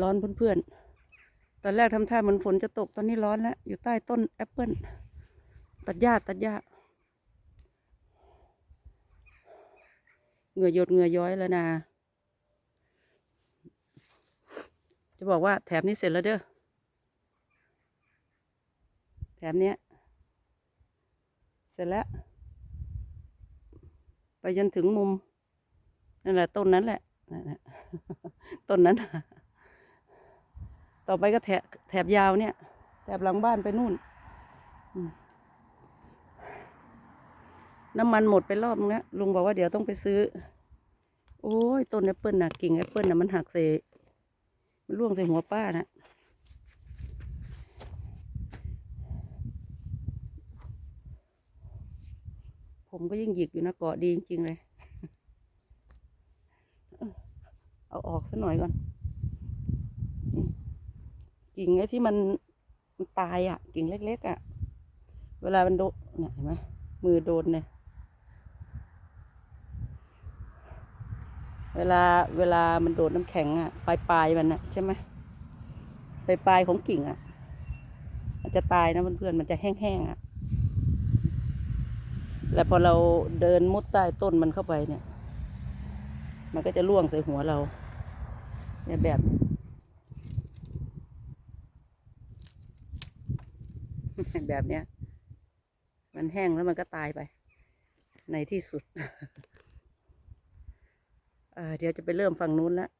ร้อนเพื่อนๆ ตอนแรกทำท่าเหมือนฝนจะตกตอนนี้ร้อนแล้ว อยู่ใต้ต้นแอปเปิลตัดหญ้าตัดหญ้าเหงื่อหยดเหงื่อย้อยแล้วนะจะบอกว่าแถบนี้เสร็จแล้วเด้อแถบเนี้ย เสร็จแล้ว ไปจนถึงมุมนั่นแหละต้นนั้นแหละต้นนั้นนะ ต่อไปก็แถบแถบยาวเนี่ย แถบหลังบ้านไปนู่น น้ำมันหมดไปรอบนึงแล้วลุงบอกว่าเดี๋ยวต้องไปซื้อ โอ้ย ต้นแอปเปิลน่ะกิ่งแอปเปิลน่ะมันหักใส่มันร่วงใส่หัวป้านะผมก็ยิ่งหยิกอยู่นะเกาะดีจริงๆเลย เอาออกสัหน่อยก่อน กิ่งไอ้ที่มันมันตายอะ กิ่งเล็ก ๆ อะ เวลามันโดนเนี่ยเห็นไหมมือโดนเนี่ย เวลาเวลามันโดดน้ำแข็งอะปลายปลายมันอะใช่ไหมปลายปลายของกิ่งอะ มันจะตายนะเพื่อนๆมันจะแห้งๆอะ แล้วพอเราเดินมุดใต้ต้นมันเข้าไปเนี่ย มันก็จะล่วงใส่หัวเราเนี่ยแบบนี้ แบบเนี้ย มันแห้งแล้วมันก็ตายไป ในที่สุดเเดี๋ยวจะไปเริ่มฝั่งนู้นแล้ว